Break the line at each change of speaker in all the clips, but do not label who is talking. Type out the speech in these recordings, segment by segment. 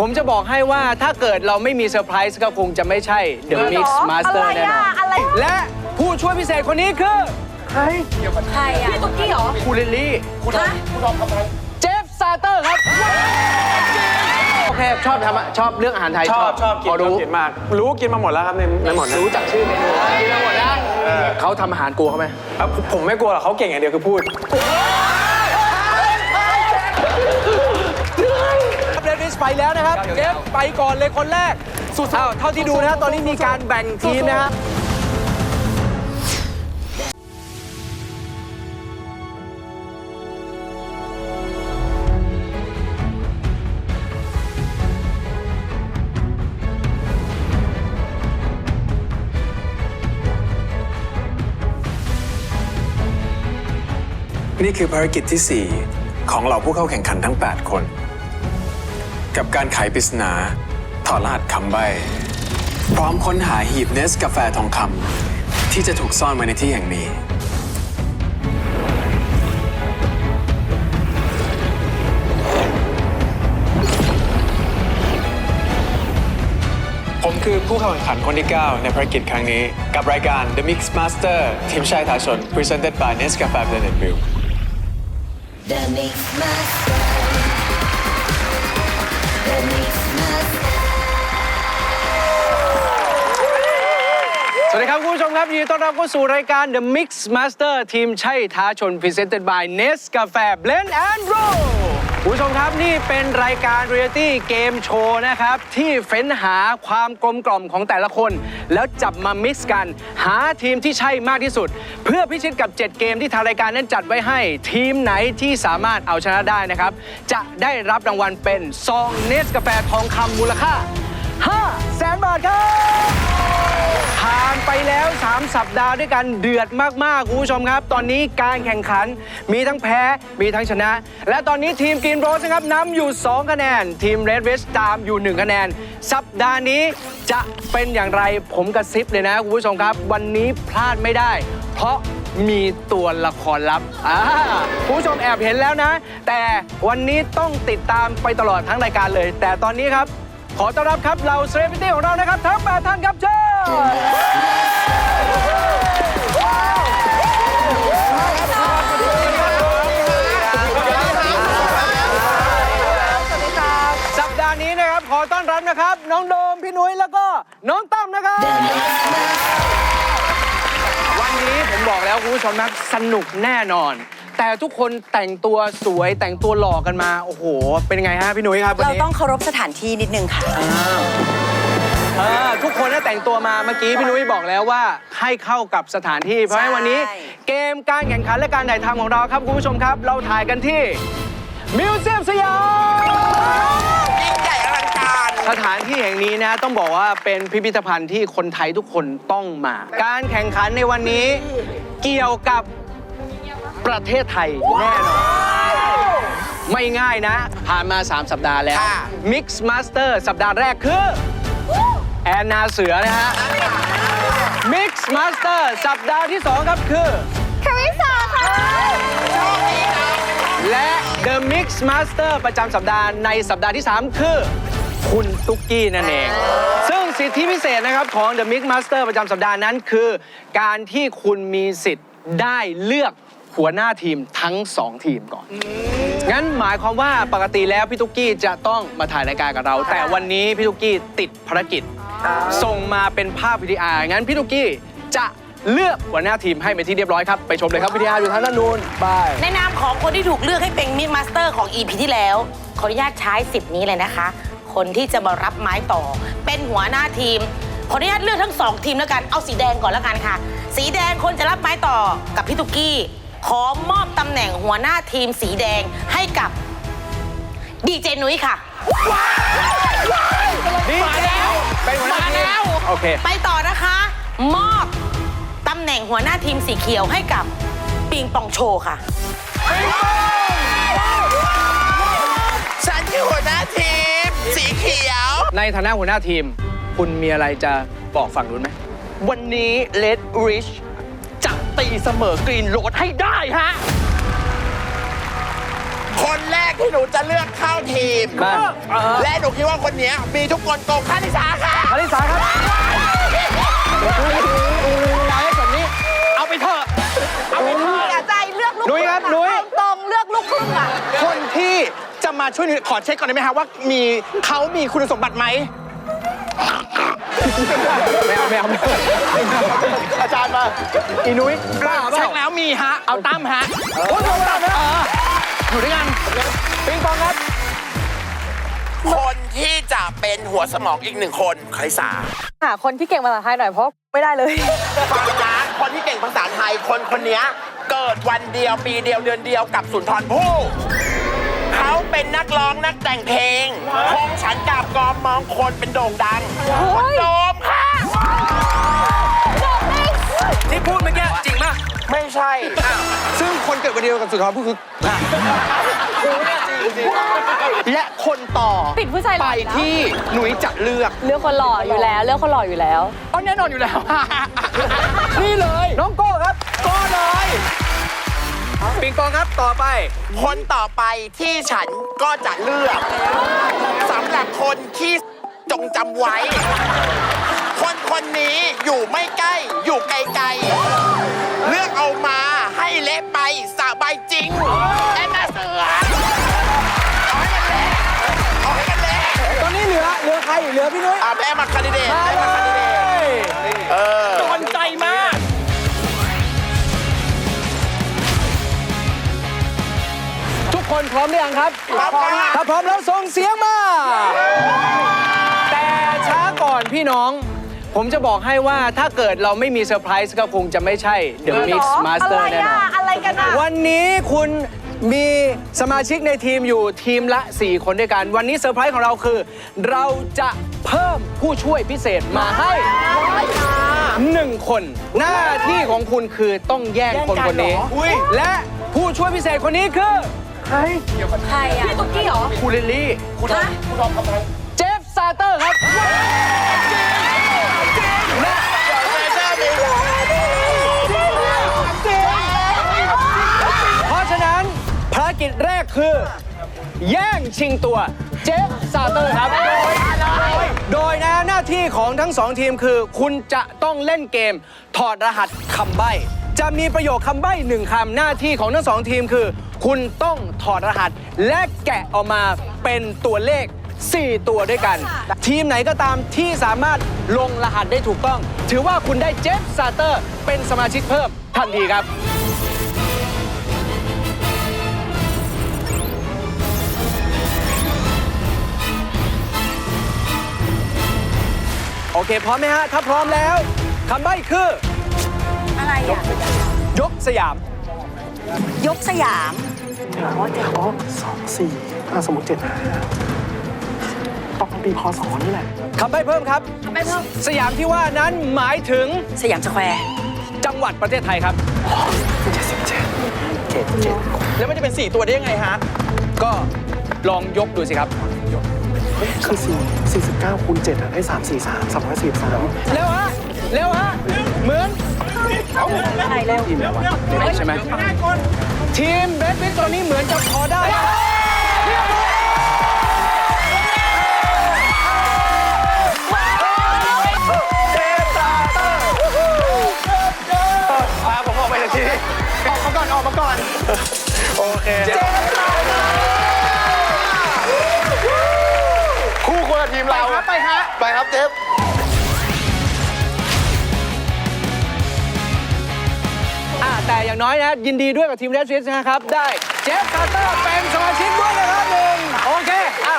ผมจะบอกให้ว่าถ้าเกิดเราไม่มีเซอร์ไพรส์ก็คงจะไม่ใช่ The Mix Master
อะไร
แน่นอ
อะ
น
อะไร
และผู้ช่วยพิเศษคนนี้คือ
ใครอะพี่ตุ๊กกี้เหรอ
คูลิลลี่
คุณทอมคุณทอมทำอะไร
เจฟซาเตอร์ครับ โอเค ชอบทำอะชอบเรื่องอาหารไทย
ชอบชอบกิน
พ
ชอบ
รู้
กินมาก รู้กินมาหมดแล้วครับในในหมดนะ
รู้จักชื่อเมนูกินมาหมดแล้วเขาทำอาหารกลัวเขาไหม
ครับผมผมไม่กลัวหรอกเขาเก่งอย่างเดียวคือพูด
ไปแล้วนะครับเจฟไปก่อนเลยคนแรก สุดเท่าที่ดูนะตอนนี้มีการแบ่งทีมนะฮะ
นี่คือภารกิจที่ 4 ของเหล่าผู้เข้าแข่งขันทั้ง 8 คน กับการไขปริศนา ถอดรหัสคำใบ้ พร้อมค้นหาหีบเนสกาแฟทองคำที่จะถูกซ่อนไว้ในที่แห่งนี้ ผมคือผู้เข้าแข่งขันคนที่ 9 ในภารกิจครั้งนี้ กับรายการ The Mix Master ทีมชายทาชน Presented by Nescafe Blended Brew
The Mix Master.
สวัสดีครับ คุณผู้ชมครับ ยินดีต้อนรับเข้าสู่รายการ The Mix Master ทีมใช่ท้าชน Presented by Nescafe Blend and Roll คุณผู้ชมครับนี่เป็นรายการ Reality Game Show นะครับ ที่เฟ้นหาความกลมกล่อมของแต่ละคน แล้วจับมา mix กัน หาทีมที่ใช่มากที่สุด เพื่อพิชิตกับ 7 เกมที่ทางรายการนั้นจัดไว้ให้ ทีมไหนที่สามารถเอาชนะได้นะครับ จะได้รับรางวัลเป็นซองเนสกาแฟทองคำมูลค่า5แสนบาทครับ ผ่านไปแล้ว 3 สัปดาห์ด้วยกันเดือดมาก ๆ คุณผู้ชมครับ ตอนนี้การแข่งขันมีทั้งแพ้มีทั้งชนะ และตอนนี้ทีมกรีนโรสนะครับนำอยู่ 2 คะแนน ทีมเรดเวสตามอยู่ 1 คะแนน สัปดาห์นี้จะเป็นอย่างไรผมกระซิบเลยนะคุณผู้ชมครับ วันนี้พลาดไม่ได้ เพราะมีตัวละครลับอ่าคุณผู้ชมแอบเห็นแล้วนะ แต่วันนี้ต้องติดตามไปตลอดทั้งรายการเลย แต่ตอนนี้ครับ ขอต้อนรับครับเราเซเลบริตี้ของเรานะครับ ทั้งแปดท่านครับเชิญ สัปดาห์นี้นะครับ ขอต้อนรับนะครับ น้องโดม พี่นุ้ยแล้วก็น้องตั้มนะครับ วันนี้ผมบอกแล้วคุณผู้ชมนะสนุกแน่นอน แต่ทุกคนแต่งตัวสวยแต่งตัวหล่อกันมา โอ้โห เป็นยังไงฮะพี่นุ้ยครับวัน
เรา
นี้
ต้องเคารพสถานที่นิดนึงค่ะ
เออทุกคนน่ะแต่งตัวมาเมื่อกี้พี่นุ้ยบอกแล้วว่าให้เข้ากับสถานที่ เพราะฉะนั้นวันนี้
ใช่
เกมการแข่งขันและการถ่ายทำของเราครับคุณผู้ชมครับ เราถ่ายกันที่มิวเซียมสยามสถานที่แห่งนี้นะต้องบอกว่าเป็นพิพิธภัณฑ์ที่คนไทยทุกคนต้องมา การแข่งขันในวันนี้เกี่ยวกับประเทศไทยแน่นอนไม่ง่ายนะ ผ่านมา 3 สัปดาห์แล้ว Mix Master สัปดาห์แรกคือ แอนนาเสือนะฮะ Mix Master สัปดาห์ที่ 2 ครับคือ
คาริสาค่ะ
และ The Mix Master ประจำสัปดาห์ในสัปดาห์ที่ 3 คือ คุณตุ๊กกี้นั่นเอง ซึ่งสิทธิพิเศษนะครับของ The Mix Master ประจำสัปดาห์นั้นคือ การที่คุณมีสิทธิ์ได้เลือกหัวหน้าทีมทั้ง 2 ทีมก่อน งั้นหมายความว่าปกติแล้วพี่ตุ๊กกี้จะต้องมาถ่ายรายการกับเรา แต่วันนี้พี่ตุ๊กกี้ติดภารกิจ ส่งมาเป็นภาพวิดีอาร์งั้นพี่ตุ๊กกี้จะเลือกหัวหน้าทีมให้เป็นที่เรียบร้อยครับ ไปชมเลยครับวิดีอาร์อยู่ทางด้านนู้นไป
ในนามของคนที่ถูกเลือกให้เป็นมิดมาสเตอร์ของ EP ที่แล้ว ขออนุญาตใช้สิทธิ์นี้เลยนะคะ คนที่จะมารับไม้ต่อ เป็นหัวหน้าทีม ขออนุญาตเลือกทั้งสองทีมแล้วกัน เอาสีแดงก่อนแล้วกันค่ะ สีแดงคนจะรับไม้ต่อกับพี่ตุกกี้ ขอมอบตำแหน่งหัวหน้าทีมสีแดงให้กับดีเจนุ้ยค่ะ
ดีแล้วเป็นหัวหน้าทีมโอเค
ไปต่อนะคะ มอบตำแหน่งหัวหน้าทีมสีเขียวให้กับปิงปองโชว์ค่ะ
ฉันคือหัวหน้าทีม สีเขียว
ในฐานะหัวหน้าทีม คุณมีอะไรจะบอกฝั่งนู้นไหม
วันนี้เลดริชจะตีเสมอกรีนโรดให้ได้ฮะ
ที่ หนูจะเลือกเข้าทีม
มา
และหนูคิดว่าคนเนี้ยมีทุกคนโกงค่านิสาค่ะ
อลิสาครับนายแบบนี้ เอาไปเถอะ เอาไปเถอะ
อย่าใจเลือกลูก
นุ้ยครับนุ้ย
ตรงๆเลือกลูกครึ่งอะ
คนที่จะมาช่วยหนูขอเช็คก่อนได้ไหมครับว่ามีเขามีคุณสมบัติไหม
ไม่เอาไม่เอาไม่เอา
อาจารย์มา
อีนุ้ยกล้าเป
เช็
ล่า
คแล้วมีฮะ เอาตั้มฮะ
โอ้ยผมตัดนะ
อยู่ด้วยกัน
ปิงปองครับ
คนที่จะเป็นหัวสมองอีกหนึ่งคนใครสา
หาคนที่เก่งภาษาไทยหน่อยเพราะไม่ได้เลย
ฟังนะคนที่เก่งภาษาไทยคนคนนี้เกิดวันเดียวปีเดียวเดือนเดียวกับสุนทรภู่เขาเป็นนักร้องนักแต่งเพลงคงฉันกาบกอมมองคนเป็นโด่งดังคุณโดมค่ะ
ที่พูดเมื่อกี้จริงป่ะ
ไม่ใช่
ซึ่งคนเกิดวันเดียวกับสุนทรภู่คือและคนต่อ
ปิดผู้ชายหล่
ไป
ออยู่แล้ว
ที่หนุ่ยจะเลือก
เลือกคนหล่ออยู่แล้ว เลือกคนหล่ออยู่แล้ว
เอาแน่นอนอยู่แล้ว
นี่เลย น้องโก้ครับ
ก็เลย
ปิงปองครับต่อไป
คนต่อไปที่ฉันก็จะเลือกสำหรับคนที่จงจำไว้ คนคนนี้อยู่ไม่ใกล้อยู่ไกลๆ เลือกเอามาให้เละไปสาบายจริงแอนนาเสือเอาให้มันเละเอาให้มันเละ
ตอนนี้เหลือเหลือใครเหลือพี่นุ้ย
อะแม่มาคันดิเดต
มา
แม่
เล
มาคันดิเดต
ย
เออ
โดนใจมาก
ทุกคนพร้อมหรือยังครับ
พร้อมค่ะ
ถ้าพร้อมแล้วส่งเสียงมา แต่ช้าก่อนพี่น้อง ผมจะบอกให้ว่าถ้าเกิดเราไม่มีเซอร์ไพรส์ก็คงจะไม่ใช่ The Mix
อะ
Master
ไร
แน่นอ
อะ
น
อะไรกันอะ
วันนี้คุณมีสมาชิกในทีมอยู่ทีมละ 4 คนด้วยกัน วันนี้เซอร์ไพรส์ของเราคือ เราจะเพิ่มผู้ช่วยพิเศษมาให้หนึ่งคน หน้าที่ของคุณคือต้องแย่งคนคนนี้ และผู้ช่วยพิเศษคนนี้คือ
ใครอะพี่ตุ๊กกี้เหรอ
คุณลิลลี่
คุณทอมคุณทอมทำไม
เจฟซาเตอร์ครับ เพราะฉะนั้นภาร กิจแรกคือ แย่งชิงตัวเจฟซาเตอร์ครับ โดยนะหน้าที่ของทั้งสองทีมคือ คุณจะต้องเล่นเกม ถอดรหัสคำใบ้จะมีประโยคคำใบ้หนึ่งคำหน้าที่ของทั้งสองทีมคือ คุณต้องถอดรหัส และแกะออกมาเป็นตัวเลข 4 ตัวด้วยกัน ทีมไหนก็ตามที่สามารถลงรหัสได้ถูกต้อง ถือว่าคุณได้เจฟซาเตอร์ เป็นสมาชิกเพิ่มทันทีครับ โอเค พร้อมไหมฮะ ถ้าพร้อมแล้วคำใบ้คือ
อะไรอะ
ยกสยาม
ยกสยาม
สี่ถ้าสมมติเจ็ดห้าต้องปีพศนี่แหละ
คำใบ้เพิ่มครับ
ไม่เพิ่ม
สยามที่ว่านั้นหมายถึง
สยามสแควร์
จังหวัดประเทศไทยครับ
แล้วมันจะเป็น 4 ตัวได้ยังไงฮะ
ก็ลองยกดูสิครับ
คือสี่สี่สิบเก้าคูณเจ็ดอะได้สามสี่สามสามร้อยสี่สาม
เร็วฮะ เร็วฮะ เหมือน
ไหนเร็ว
ทีมแล้ววะเดี๋ยวใช่ไหมทีมเบสบิทตอนนี้เหมือนจะพอได้
อ
ย่างน้อยนะ ยินดีด้วยกับทีมเรดฟิสนะครับ ได้เจฟคาร์เตอร์เป็นสมาชิกด้วยนะครับหนึ่งโอเค อะ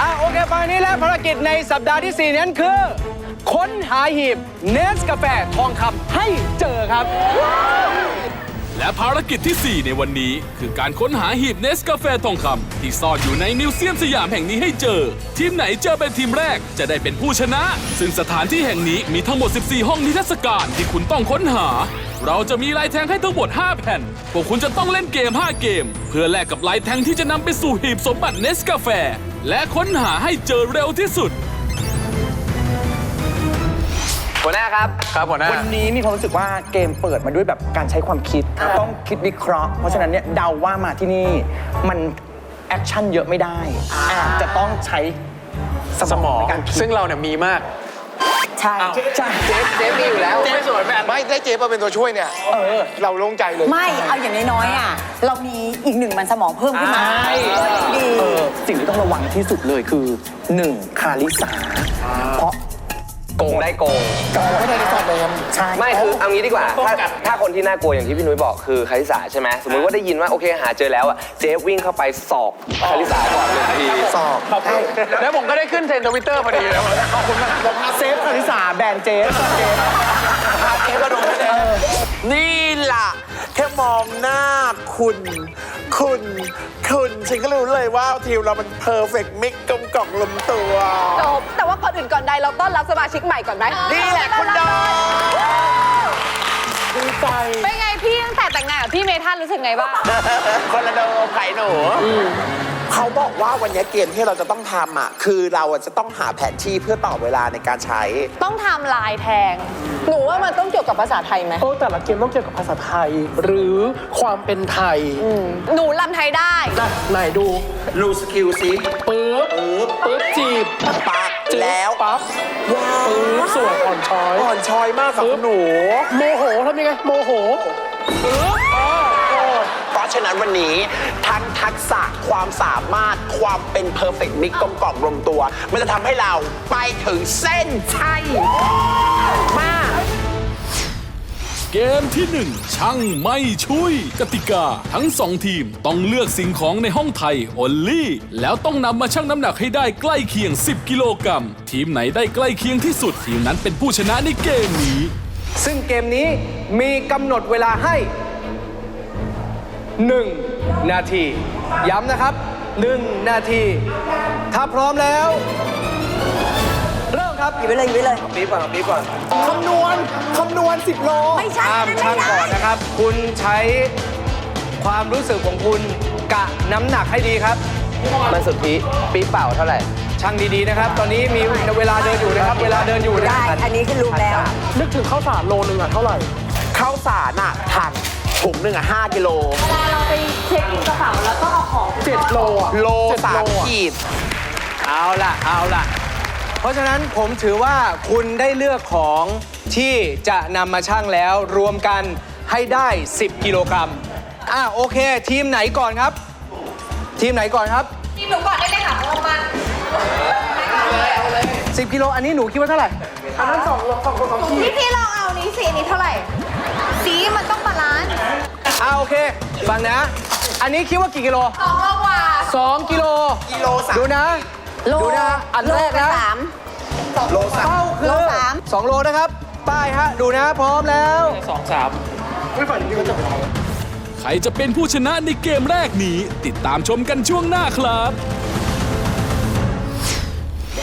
อะ โอเคฟังนี้แล้วภารกิจในสัปดาห์ที่ 4 นั้นคือ ค้นหาหีบเนสกาแฟทองคำให้เจอครับ
และภารกิจที่ 4 ในวันนี้ คือการค้นหาหีบเนสกาแฟทองคำที่ซ่อนอยู่ในมิวเซียมสยามแห่งนี้ให้เจอ ทีมไหนเจอเป็นทีมแรกจะได้เป็นผู้ชนะ ซึ่งสถานที่แห่งนี้มีทั้งหมด 14 ห้องนิทรรศการที่คุณต้องค้นหา เราจะมีลายแทงให้ทั้งหมด 5 แผ่น พวกคุณจะต้องเล่นเกม 5 เกม เพื่อแลกกับลายแทงที่จะนำไปสู่หีบสมบัติเนสกาแฟ และค้นหาให้เจอเร็วที่สุด
หัวหน้าครับ
ครับหัวหน้า
วันนี้มีความรู้สึกว่าเกมเปิดมาด้วยแบบการใช้ความคิด ต้องคิดวิเคราะห์ เพราะฉะนั้นเนี่ยเดาว่ามาที่นี่มันแอคชั่นเยอะไม่ได้อาจจะต้องใช้สมองในการคิด
ซึ่งเราเนี่ยมีมาก
ใช่
ใช่
เจฟเจฟมีอยู่แล้ว
ไม่สวยแม่ไม่ได้เจ๊มาเป็นตัวช่วยเนี่ย
เออ
เราโล่งใจเลย
ไม่เอาอย่างน้อยๆอะเรามีอีกหนึ่งมันสมองเพิ่มขึ้นมา
ใช่
ก็ยังดี
เออสิ่งที่ต้องระวังที่สุดเลยคือ 1. คาริสาเพราะ
โกงได้โกง
ไม่ได้ในฟอร์แมน
ใช่
ไม่ คือเอางี้ดีกว่า ถ้าถ้าคนที่น่ากลัวอย่างที่พี่นุ้ยบอกคือคาริสาใช่ไหมสมมติว่าได้ยินว่าโอเคหาเจอแล้วอะเจฟวิ่งเข้าไปสอบคาริสาก่อนเลยที
สอบใช่
แล้วผมก็ได้ขึ้นเทรนด์ทวิตเตอร์พอดีแล้ว
ขอบคุณมากเราพา
เซฟคาริสาแบรนด์เจฟเจฟ
พาเจ๊มาลงได้เลยนี่ล่ะแค่มองหน้าคุณคุณคุณฉันก็รู้เลยว่าทีมเรามันเพอร์เฟกต์มิกกลมกล่อมลงตัว
จบแต่ว่าก่ อนอื่นก่อนใดเราต้อนรับสมาชิกใหม่ก่อนไหม
นี่แหละคุณดอนดีใจ
เป็นไงพี่ตั้งแต่แต่งงานกับพี่เมทันรู้สึกไงบ้าง
คนละโดมไข่หนูเขาบอกว่าวันนี้เกมที่เราจะต้องทำอะ คือเราอะจะต้องหาแผนที่เพื่อต่อเวลาในการใช้
ต้องทำลายแทง หนูว่ามันต้องเกี่ยวกับภาษาไทยไหม
โอ้แต่ละเกมต้องเกี่ยวกับภาษาไทย หรือความเป็นไทย
หนูลำไทยได้
นะไหนดู
รูสกิลซิ
ปึ๊บปึ๊บจีบ
ปัก แล้ว
ปั๊บปึ๊บสวยอ่อนช้อย
อ่อนช้อยมากสำหรับหนู
โมโหทำยังไงโมโหปึ๊บอ๋อโกรธ
เพราะฉะนั้นวันนี้ทั้งทักษะความสามารถความเป็นเพอร์เฟกต์มิกกลมกล่อมลงตัว มันจะทำให้เราไปถึงเส้นชัยมาก
เกมที่ 1 ช่างไม่ชุยกติกา ทั้ง 2 ทีมต้องเลือกสิ่งของในห้องไทยโอลลี่ แล้วต้องนำมาชั่งน้ำหนักให้ได้ใกล้เคียง 10 กิโลกรัม ทีมไหนได้ใกล้เคียงที่สุด ทีมนั้นเป็นผู้ชนะในเกมนี้
ซึ่งเกมนี้มีกำหนดเวลาให้ 1 นาที ย้ำนะครับ 1 นาที ถ้าพร้อมแล้ว ครับ
อยู่ไปเลยอยู่ไปเลย
ปีบก่อนปีบก่อน
คำนวณคำนวณ10โล
ไม่ใช่
ห้าม
นั่น
ชั่ง
ไม่
ก่
ได้
อนนะครับ คุณใช้ความรู้สึกของคุณกะน้ำหนักให้ดีครับ
มันสุดที่ปีเปล่าเท่าไหร่
ช่างดีๆนะครับ ตอนนี้มีเวลาเดินอยู่นะครับ เวลาเดินอยู่นะ
ได้
ครับ
อันนี้คือรู้แล้ว
นึกถึงข้าวสารโลนึงอะเท่าไหร่
ข้าวสารอะถังถุงหนึ่งอะ5กิโล
เจ็ดโลอะ
โล
เจ็ด
สาม
โลอะ
ขีด
เอาล่ะ เอาล่ะ เพราะฉะนั้นผมถือว่าคุณได้เลือกของที่จะนำมาชั่งแล้วรวมกันให้ได้ 10 กิโลกรัมอะโอเค ทีมไหนก่อนครับ ทีมไหนก่อนครับ
ทีมหนูก่อนได้เลยค่ะเพราะว่ามัน
10 กิโล อันนี้หนูคิดว่าเท่าไหร่
พี่พี่ลองเอานี้สีนี้เท่าไหร่ สีมันต้องบาลานซ์
อะโอเค ฟังนะ อันนี้คิดว่ากี่กิโล
สองโลกว่า
2กิโล
กิโลสาม
ดูนะ
โล
ดูนะอันแรก
โล
นะ
สาม
โลสาม
เป้าคือ
โลสาม
2โลนะครับ ป้ายฮะ ดูนะพร้อมแล้ว
ใครจะเป็นผู้ชนะในเกมแรกนี้ ติดตามชมกันช่วงหน้าครับ